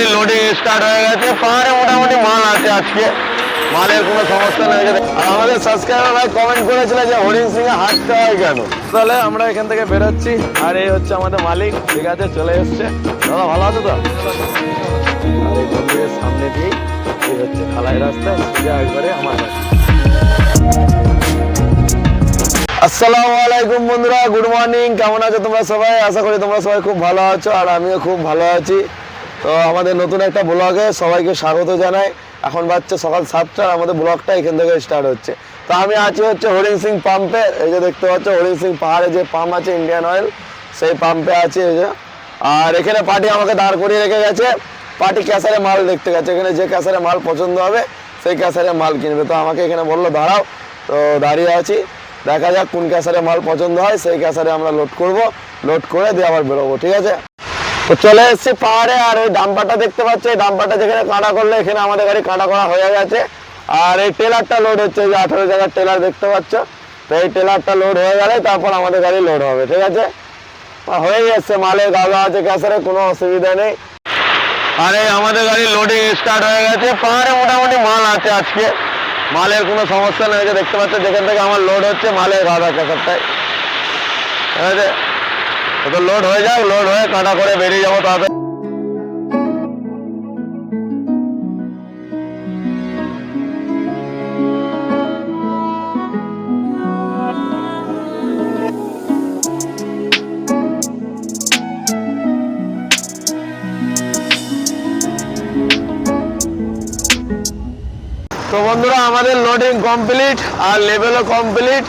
গাড়ির loading start হয়ে গেছে। পাহাড়ে মোটামুটি মাল আছে আজকে। মালের কোনো সমস্যা নেই। আর আমাদের সাবস্ক্রাইবার ভাই কমেন্ট করেছিল যে হরিণ সিং এ হাঁটতে হয় কেন? তাহলে আমরা এখান থেকে বেরোচ্ছি। আর এই হচ্ছে আমাদের মালিক। ঠিক আছে চলে এসছে। দাদা ভালো আছো তো? আর এই মন্দিরের সামনে দিয়েই এই হচ্ছে খালাই রাস্তা। সোজা একবারে আমার আসসালামু আলাইকুম বন্ধুরা গুড মর্নিং কেমন আছো তোমরা সবাই? আশা করি তোমরা সবাই খুব ভালো আছো আর আমিও খুব ভালো আছি। তো আমাদের নতুন একটা ব্লগে সবাইকে স্বাগত জানাই। এখন বাচ্চা সকাল সাতটা আমাদের ব্লগটা এখান থেকে স্টার্ট হচ্ছে। তো আমি আছি হচ্ছে হরিণ সিং পাম্পে এই যে দেখতে পাচ্ছ হরিণ সিং পাহাড়ে যে পাম্প আছে ইন্ডিয়ান অয়েল সেই পাম্পে আছে, এই যে। আর এখানে পার্টি আমাকে দাঁড় করিয়ে রেখে গেছে। পার্টি ক্যাসারে মাল দেখতে গেছে, এখানে যে ক্যাসারে মাল পছন্দ হবে, সেই ক্যাসারে মাল কিনবে। তো আমাকে এখানে বলল, দাঁড়াও। তো দাঁড়িয়ে আছি। দেখা যাক কোন ক্যাসারে মাল পছন্দ হয়, সেই ক্যাসারে আমরা লোড করব। লোড করে দিয়ে আবার বেরোবো, ঠিক আছে? তো চলে এসেছি পাহাড়ে, আর ওই ডাম্পারটা দেখতে পাচ্ছি, এই ডাম্পারটা যেখানে কাটা করলে এখানে আমাদের গাড়ি কাটা করা হয়ে গেছে। আর এই টেলারটা লোড হচ্ছে, যে আঠারো জায়গার টেলার দেখতে পাচ্ছ। তো এই টেলারটা লোড হয়ে গেলে তারপর আমাদের গাড়ি লোড হবে, ঠিক আছে? হয়ে গেছে, মালের গাদা আছে, ক্যাসারে কোনো অসুবিধা নেই। আরে, আমাদের গাড়ি লোডিং স্টার্ট হয়ে গেছে, পাহাড়ে মোটামুটি মাল আছে আজকে। মালের কোনো সমস্যা নেই দেখতে পাচ্ছ, যেখান থেকে আমার লোড হচ্ছে, মালের গাদা ক্যাসারটাই। ঠিক আছে? তো লোড হয়ে যাক লোড হয়ে কাটা করে বেরিয়ে যাব তাড়াতাড়ি। তো বন্ধুরা, আমাদের লোডিং কমপ্লিট আর লেভেলও কমপ্লিট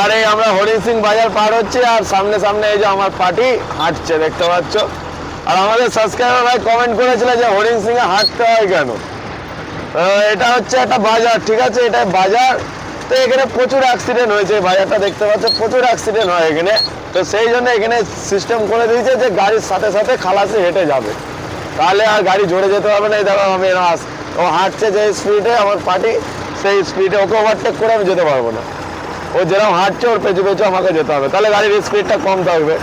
আর এই আমরা হরিণ সিং বাজার পার হচ্ছি আর সামনে সামনে এই যে আমার পার্টি হাঁটছে, দেখতে পাচ্ছ? আর আমাদের সাবস্ক্রাইবার ভাই কমেন্ট করেছিল যে হরিণ সিং এ হাঁটতে হয় কেন? এটা হচ্ছে একটা বাজার, ঠিক আছে? এটা বাজার। তো এখানে প্রচুর অ্যাক্সিডেন্ট হয়েছে বাজারটা দেখতে পাচ্ছ, প্রচুর অ্যাক্সিডেন্ট হয় এখানে। তো সেই জন্য এখানে সিস্টেম করে দিয়েছে যে গাড়ির সাথে সাথে খালাসি হেঁটে যাবে। তাহলে আর গাড়ি ঝরে যেতে হবে না, এই দেখো আমি ও হাঁটছে যে স্পিডে আমার পার্টি, সেই স্পিডে ওকে ওভারটেক করে আমি যেতে পারব না। ও যেরকম হাঁটছে, ওর পেছু পেছু আমাকে যেতে হবে। তাহলে গাড়ির স্পিডটা কম থাকবে।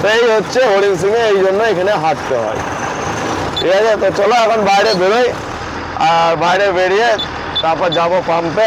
তো এই হচ্ছে হরিণ সিংয়ে এই জন্য এখানে হাঁটতে হয়। ঠিক আছে? তো চলো এখন বাইরে বেরোই। আর বাইরে বেরিয়ে তারপর যাব পাম্পে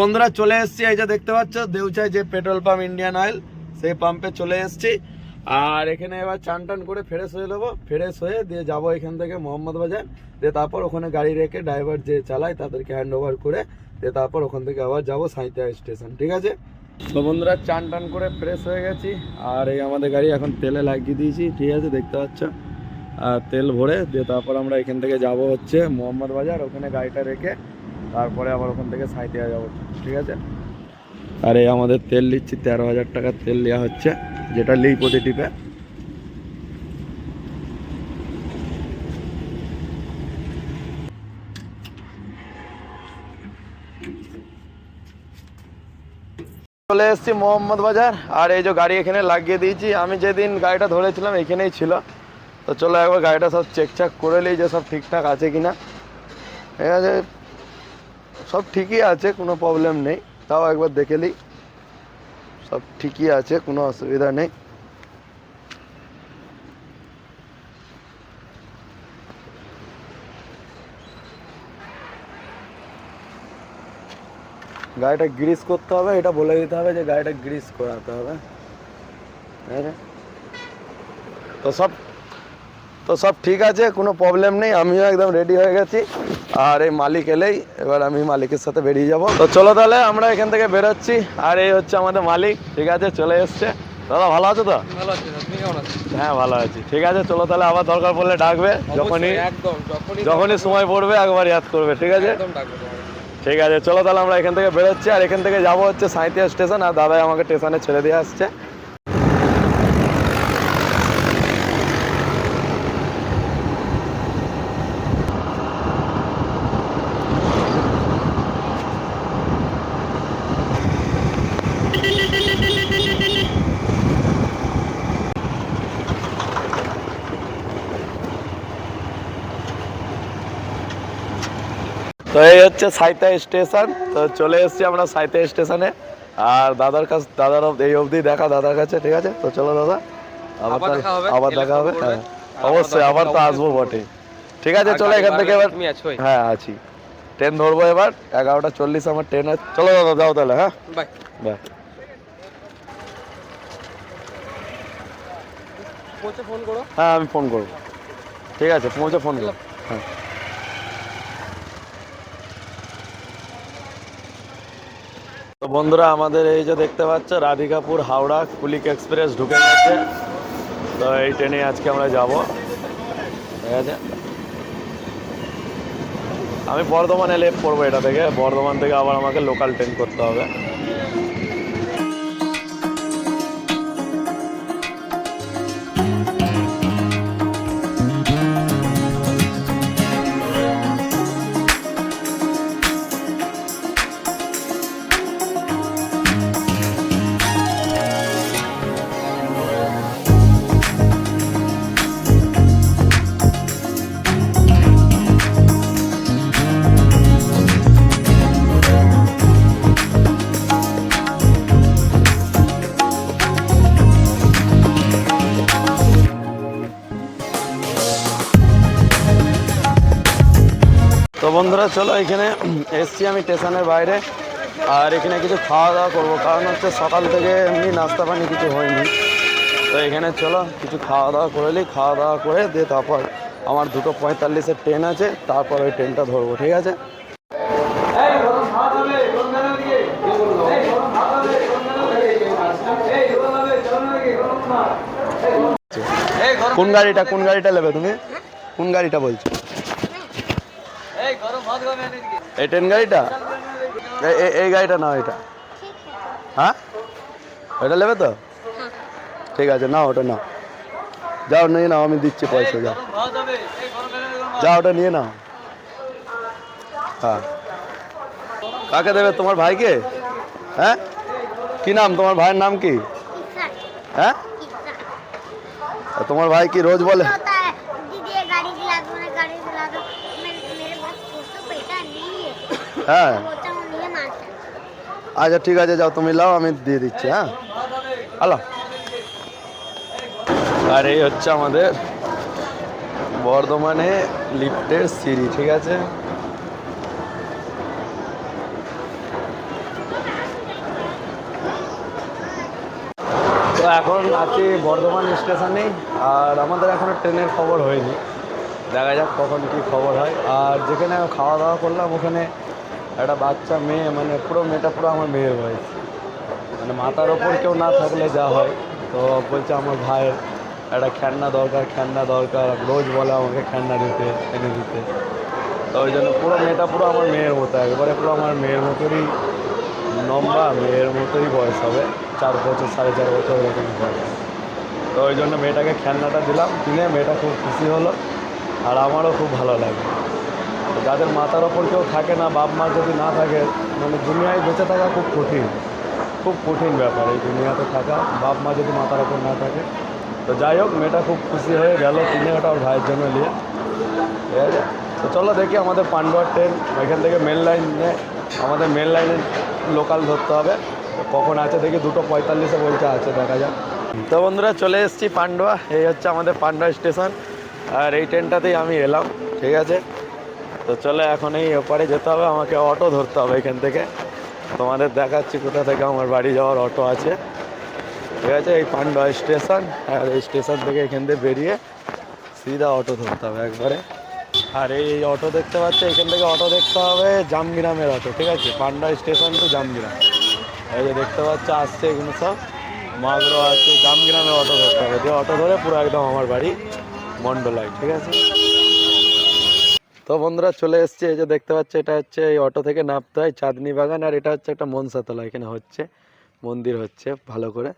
বন্ধুরা চলে এসেছি, এই যে দেখতে পাচ্ছ, দেউচায় যে পেট্রোল পাম্প ইন্ডিয়ান অয়েল সেই পাম্পে চলে এসেছি। আর এখানে এবার চান টান করে ফ্রেশ হয়ে নেব। ফ্রেশ হয়ে দিয়ে যাব এখান থেকে মোহাম্মদ বাজার। দিয়ে তারপর ওখানে গাড়ি রেখে ড্রাইভার যে চালায়, তাদেরকে হ্যান্ড ওভার করে দিয়ে তারপর ওখান থেকে আবার যাব সাঁইতিয়া স্টেশন ঠিক আছে? তো বন্ধুরা চান টান করে ফ্রেশ হয়ে গেছি। আর এই আমাদের গাড়ি এখন তেলে লাগিয়ে দিয়েছি, ঠিক আছে, দেখতে পাচ্ছ? আর তেল ভরে দিয়ে তারপর আমরা এখান থেকে যাব হচ্ছে মোহাম্মদ বাজার। ওখানে গাড়িটা রেখে তারপরে আবার ওখান থেকে সাঁইতিয়া যাব। ঠিক আছে? আর এই আমাদের তেল নিচ্ছি, তেরো হাজার টাকার তেল নেওয়া হচ্ছে, যেটা লিই প্রতি টিপে। চলে এসেছি মোহাম্মদ বাজার, আর এই যে গাড়ি এখানে লাগিয়ে দিয়েছি। আমি যেদিন গাড়িটা ধরেছিলাম, এখানেই ছিল। তো চলো একবার গাড়িটা সব চেক চাক করে নিই যে সব ঠিকঠাক আছে কিনা। ঠিক আছে? সব ঠিকই আছে, কোনো প্রবলেম নেই। তাও একবার দেখে নিই। সব ঠিকই আছে, কোনো অসুবিধা নেই। গাড়িটা গ্রিস করতে হবে, এটা বলে দিতে হবে যে গাড়িটা গ্রিস করাতে হবে। ঠিক তো সব তো সব ঠিক আছে, কোনো প্রবলেম নেই, আমিও একদম রেডি হয়ে গেছি। আর এই মালিক এলেই এবার আমি মালিকের সাথে বেরিয়ে যাব। তো চলো তাহলে আমরা এখান থেকে বেরোচ্ছি। আর এই হচ্ছে আমাদের মালিক ঠিক আছে? চলে এসছে। দাদা ভালো আছো তো? হ্যাঁ ভালো আছি। ঠিক আছে চলো তাহলে আবার দরকার পড়লে ডাকবে যখনই একদম যখনই সময় পড়বে একবার ইয়াদ করবে ঠিক আছে। ঠিক আছে চলো তাহলে আমরা এখান থেকে বেরোচ্ছি। আর এখান থেকে যাব হচ্ছে সাঁইতিয়া স্টেশন। আর দাদাই আমাকে স্টেশনে ছেড়ে দিয়ে আসছে। তো এই হচ্ছে সাইতা স্টেশন। তো চলে এসেছি আমরা সাইতা স্টেশনে। আর দাদার কাছ দাদার এই অবধি দেখা দাদার কাছে ঠিক আছে? তো চলো দাদা আবার আবার দেখা হবে, হ্যাঁ। অবশ্যই আবার তো আসব বটে ঠিক আছে চলো এখান থেকে এবার হ্যাঁ আছি। ট্রেন ধরবো এবার এগারোটা চল্লিশ আমার ট্রেন আছে। চলো দাদা যাও তাহলে হ্যাঁ? বাই। হ্যাঁ আমি ফোন করব। ঠিক আছে পৌঁছে ফোন করো হ্যাঁ। বন্ধুরা, আমাদের এই যে দেখতে পাচ্ছ, রাধিকাপুর হাওড়া কুলিক এক্সপ্রেস ঢুকে গেছে। তো এই ট্রেনে আজকে আমরা যাব। ঠিক আছে আমি বর্ধমানে লেপ করব এটা থেকে। বর্ধমান থেকে আবার আমাকে লোকাল ট্রেন করতে হবে। বন্ধুরা চলো এখানে এসছি আমি স্টেশনের বাইরে। আর এখানে কিছু খাওয়া দাওয়া করব। কারণ হচ্ছে সকাল থেকে এমনি নাস্তা পানি কিছু হয়নি। তো এখানে চলো কিছু খাওয়া দাওয়া করে নিই। খাওয়া দাওয়া করে দিয়ে তারপর আমার দুটো পঁয়তাল্লিশের ট্রেন আছে তারপর ওই ট্রেনটা ধরবো ঠিক আছে? কোন গাড়িটা কোন গাড়িটা নেবে তুমি? কোন গাড়িটা বলছো? এই ট্রেন গাড়িটা? এই গাড়িটা নাও এটা। হ্যাঁ? ওটা নেবে তো? ঠিক আছে, নাও ওটা নাও। যাও, নিয়ে নাও, আমি দিচ্ছি পয়সা, যাও। যাও, ওটা নিয়ে নাও। হ্যাঁ। কাকে দেবে? তোমার ভাইকে? হ্যাঁ? কি নাম? তোমার ভাইয়ের নাম কি? হ্যাঁ? তোমার ভাই কি রোজ বলে? হ্যাঁ।, হ্যাঁ। আচ্ছা ঠিক আছে যাও তুমি লাও আমি দিয়ে দিচ্ছি হ্যাঁ। হ্যালো আর এই হচ্ছে আমাদের বর্ধমানে লিফটের সিঁড়ি ঠিক আছে? তো এখন আছি বর্ধমান স্টেশনে আর আমাদের এখনও ট্রেনের খবর হয়নি। দেখা যাক কখন কী খবর হয়। আর যেখানে খাওয়া দাওয়া করলাম ওখানে একটা বাচ্চা, মেয়ে মানে পুরো মেয়েটা পুরো আমার মেয়ের বয়স। মানে মাথার ওপর কেউ না থাকলে যা হয়। তো বলছে আমার ভাইয়ের একটা খেলনা দরকার খেলনা দরকার, রোজ বলে আমাকে খেলনা দিতে, এনে দিতে। তো ওই জন্য পুরো মেয়েটা পুরো আমার মেয়ের মতো, একবারে পুরো আমার মেয়ের মতোই লম্বা মেয়ের মতোই বয়স হবে। চার বছর, সাড়ে চার বছর এরকম বয়স। তো ওই জন্য মেয়েটাকে খেলনাটা দিলাম, কিনে মেয়েটা খুব খুশি হলো। আর আমারও খুব ভালো লাগে যাদের মাথার ওপর কেউ থাকে না, বাপ মা যদি না থাকে মানে দুনিয়ায় বেঁচে থাকা খুব কঠিন। খুব কঠিন ব্যাপার এই দুনিয়াতে থাকা, বাপ মা যদি মাথার ওপর না থাকে। তো যাই হোক, মেয়েটা খুব খুশি হয়ে গেল কিনে ওটা ওর ভাইয়ের জন্য নিয়ে। ঠিক আছে? তো চলো দেখি আমাদের পান্ডুয়ার ট্রেন ওইখান থেকে মেন লাইনে আমাদের মেন লাইনে লোকাল ধরতে হবে। কখন আছে দেখি, দুটো পঁয়তাল্লিশে বলছে আছে, দেখা যাক। তো বন্ধুরা, চলে এসেছি পান্ডুয়া, এই হচ্ছে আমাদের পান্ডুয়া স্টেশন। আর এই ট্রেনটাতেই আমি এলাম, ঠিক আছে? তো চলো এখন এই ওপারে যেতে হবে, আমাকে অটো ধরতে হবে এখান থেকে। তোমাদের দেখাচ্ছি কোথা থেকে আমার বাড়ি যাওয়ার অটো আছে। ঠিক আছে, এই পান্ডুয়া স্টেশন, আর এই স্টেশন থেকে এখান থেকে বেরিয়ে সিধা অটো ধরতে হবে একবারে। আর এই অটো দেখতে পাচ্ছ, এখান থেকে অটো দেখতে হবে জামগ্রামের অটো ঠিক আছে? Panda station to Jamgram. এই যে দেখতে পাচ্ছ, আসছে এগুলো সব। মাগরো আছে জামগ্রামে অটো ধরতে হবে। দিয়ে অটো ধরে পুরো একদম আমার বাড়ি মন্ডলায় ঠিক আছে? তো বন্ধুরা চলে এসছে, এই যে দেখতে পাচ্ছ, এটা হচ্ছে এই অটো থেকে নামতে হয় চাঁদনি বাগান, আর এটা হচ্ছে একটা মনসাতলা, এখানে হচ্ছে, মন্দির হচ্ছে, ভালো করে।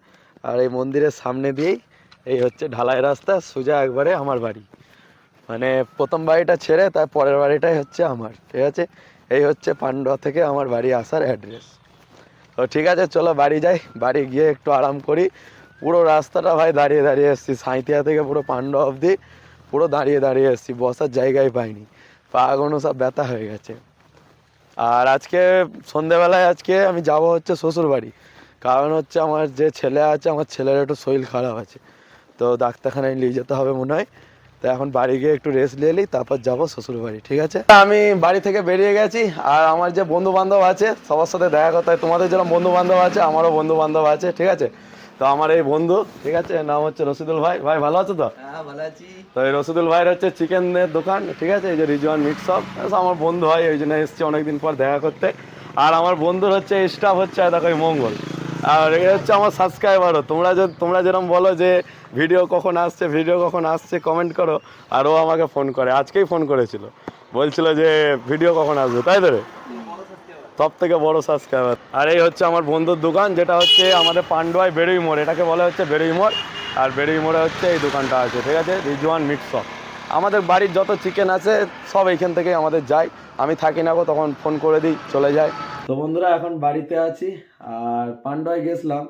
আর এই মন্দিরের সামনে দিয়েই এই হচ্ছে ঢালাই রাস্তা, সোজা একবারে আমার বাড়ি। মানে প্রথম বাড়িটা ছেড়ে, তার পরের বাড়িটাই হচ্ছে আমার, ঠিক আছে? এই হচ্ছে পান্ডুয়া থেকে আমার বাড়ি আসার অ্যাড্রেস। তো ঠিক আছে, চলো বাড়ি যাই, বাড়ি গিয়ে একটু আরাম করি। পুরো রাস্তাটা ভাই দাঁড়িয়ে দাঁড়িয়ে এসেছি সাঁইতিয়া থেকে পুরো পান্ডুয়া অবধি পুরো দাঁড়িয়ে দাঁড়িয়ে এসেছি, বসার জায়গায় পাইনি। পা এখনও সব ব্যথা হয়ে গেছে। আর আজকে সন্ধেবেলায় আজকে আমি যাব হচ্ছে শ্বশুর বাড়ি কারণ হচ্ছে আমার যে ছেলে আছে, আমার ছেলের একটু শরীর খারাপ আছে। তো ডাক্তারখানায় নিয়ে যেতে হবে মনে হয়। তো এখন বাড়ি গিয়ে একটু রেস্ট নিয়ে নিই, তারপর যাব শ্বশুর বাড়ি ঠিক আছে? আমি বাড়ি থেকে বেরিয়ে গেছি, আর আমার যে বন্ধু বান্ধব আছে, সবার সাথে দেখা করতে তোমাদের যেরকম বন্ধু বান্ধব আছে, আমারও বন্ধু বান্ধব আছে, ঠিক আছে? তো আমার এই বন্ধু ঠিক আছে নাম হচ্ছে রশিদুল ভাই। ভাই ভালো আছো তো? হ্যাঁ তো এই রসুদুল ভাইয়ের হচ্ছে চিকেনের দোকান ঠিক আছে এই যে রিজওয়ান মিট শপ আমার বন্ধু হয় ওই জন্য এসছে অনেকদিন পর দেখা করতে। আর আমার বন্ধুর হচ্ছে স্টাফ হচ্ছে দেখো মঙ্গল। আর এটা হচ্ছে আমার সাবস্ক্রাইবারও তোমরা যে তোমরা যেরকম বলো যে ভিডিও কখন আসছে ভিডিও কখন আসছে কমেন্ট করো। আর ও আমাকে ফোন করে আজকেই ফোন করেছিল। বলছিল যে ভিডিও কখন আসবে তাই তো রে? সব থেকে বড় সাবস্ক্রাইবার আর এই হচ্ছে আমার বন্ধুর দোকান, যেটা হচ্ছে আমাদের পান্ডুয়ায় বেরুই মোড়। এটাকে বলা হচ্ছে বেরুই মোড়। আর বেরুই মোড়ে হচ্ছে এই দোকানটা আছে, ঠিক আছে? Rizwan meat shop. আমাদের বাড়ির যত চিকেন আছে, সব এইখান থেকেই আমাদের যায়। আমি থাকি না গো, তখন ফোন করে দিই, চলে যায়। তো বন্ধুরা, এখন বাড়িতে আছি। আর পান্ডুয়ায় গেছিলাম।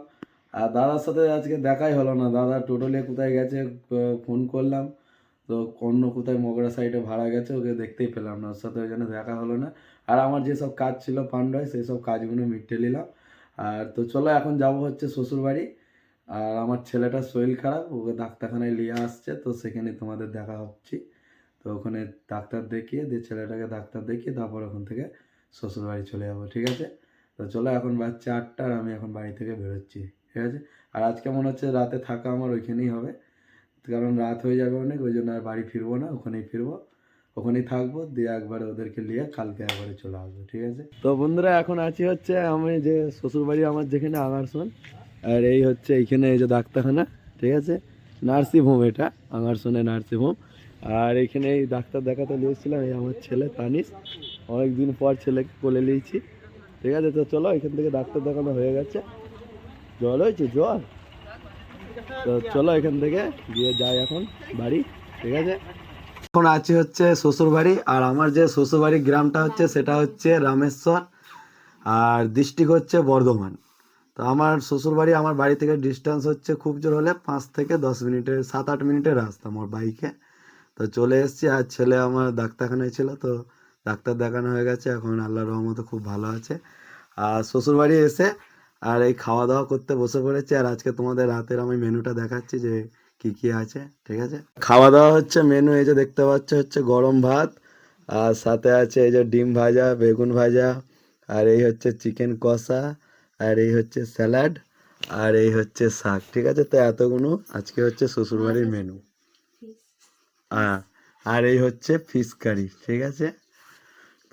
আর দাদার সাথে আজকে দেখাই হলো না। দাদা টোটালি কোথায় গেছে ফোন করলাম। তো অন্য কোথায় মগরা সাইডে ভাড়া গেছে, ওকে দেখতেই পেলাম না। ওর সাথে ওই জন্য দেখা হলো না। আর আমার যেসব কাজ ছিল পান্ডায় সেই সব কাজগুলো মিটে নিলাম। আর তো চলো এখন যাব হচ্ছে শ্বশুর বাড়ি আর আমার ছেলেটার শরীর খারাপ, ওকে ডাক্তারখানায় নিয়ে আসছে, তো সেখানে তোমাদের দেখা হচ্ছে। তো ওখানে ডাক্তার দেখিয়ে দিয়ে ছেলেটাকে ডাক্তার দেখিয়ে তারপর ওখান থেকে শ্বশুর বাড়ি চলে যাব, ঠিক আছে? তো চলো এখন বাচ্চা আটটা আর আমি এখন বাড়ি থেকে বেরোচ্ছি, ঠিক আছে? আর আজকে মনে হচ্ছে রাতে থাকা আমার ওইখানেই হবে। কারণ রাত হয়ে যাবে অনেক, ওই জন্য আর বাড়ি ফিরবো না, ওখানেই ফিরবো। ওখানেই থাকব, দিয়ে একবারে ওদেরকে নিয়ে কালকে একবারে চলে আসব, ঠিক আছে? তো বন্ধুরা, এখন আছি হচ্ছে আমি যে শ্বশুরবাড়ি আমার যেখানে আগারসন আর এই হচ্ছে এইখানে এই যে ডাক্তারখানা, ঠিক আছে? নার্সিং হোম এটা আগারসনে নার্সিং হোম। আর এখানে এই ডাক্তার দেখাতে নিয়েছিলাম এই আমার ছেলে তানিস অনেক দিন পর ছেলেকে কোলে নিয়েছি, ঠিক আছে? তো চলো, এখান থেকে ডাক্তার দেখানো হয়ে গেছে। জল হয়েছে? জল? তো চলো এখান থেকে, গিয়ে যাই এখন বাড়ি, ঠিক আছে? এখন আছি হচ্ছে শ্বশুর বাড়ি আর আমার যে শ্বশুর বাড়ির গ্রামটা হচ্ছে সেটা হচ্ছে রামেশ্বর, আর ডিস্ট্রিক্ট হচ্ছে বর্ধমান। তো আমার শ্বশুর বাড়ি আমার বাড়ি থেকে ডিস্টেন্স হচ্ছে খুব জোর হলে পাঁচ থেকে দশ মিনিটের, সাত আট মিনিটের রাস্তা আমার বাইকে তো চলে এসেছি, আর ছেলে আমার ডাক্তারখানায় ছিল, তো ডাক্তার দেখানো হয়ে গেছে, এখন আল্লাহর রহমতে খুব ভালো আছে। আর শ্বশুর বাড়ি এসে, আর এই খাওয়া দাওয়া করতে বসে পড়েছি, আর আজকে তোমাদের রাতের আমি মেনুটা দেখাচ্ছি যে কি কি আছে, ঠিক আছে? খাওয়া দাওয়া হচ্ছে মেনু এই যে দেখতে পাচ্ছ হচ্ছে গরম ভাত, আর সাথে আছে এই যে ডিম ভাজা, বেগুন ভাজা, আর এই হচ্ছে চিকেন কষা, আর এই হচ্ছে স্যালাড আর এই হচ্ছে শাক, ঠিক আছে? তো এতগুলো আজকে হচ্ছে শ্বশুরবাড়ির মেনু হ্যাঁ আর এই হচ্ছে ফিশ কারি ঠিক আছে?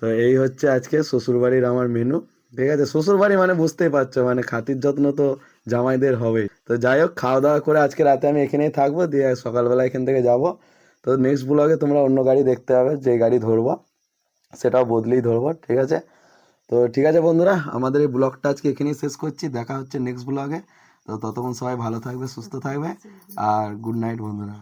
তো এই হচ্ছে আজকে শ্বশুরবাড়ির আমার মেনু ঠিক আছে? শ্বশুরবাড়ি মানে বুঝতেই পারছ মানে খাতির যত্ন তো জামাইদের হবেই। তো যাই হোক, খাওয়া দাওয়া করে আজকে রাতে আমি এখানেই থাকব, দিয়ে সকালবেলা এখান থেকে যাব। তো নেক্সট ব্লগে তোমরা অন্য গাড়ি দেখতে হবে যে গাড়ি ধরবো, সেটাও বদলেই ধরবো, ঠিক আছে? তো ঠিক আছে বন্ধুরা, আমাদের এই ব্লগটা আজকে এখানেই শেষ করছি, দেখা হচ্ছে নেক্সট ব্লগে তো ততক্ষণ সবাই ভালো থাকবে, সুস্থ থাকবে, আর গুড নাইট বন্ধুরা।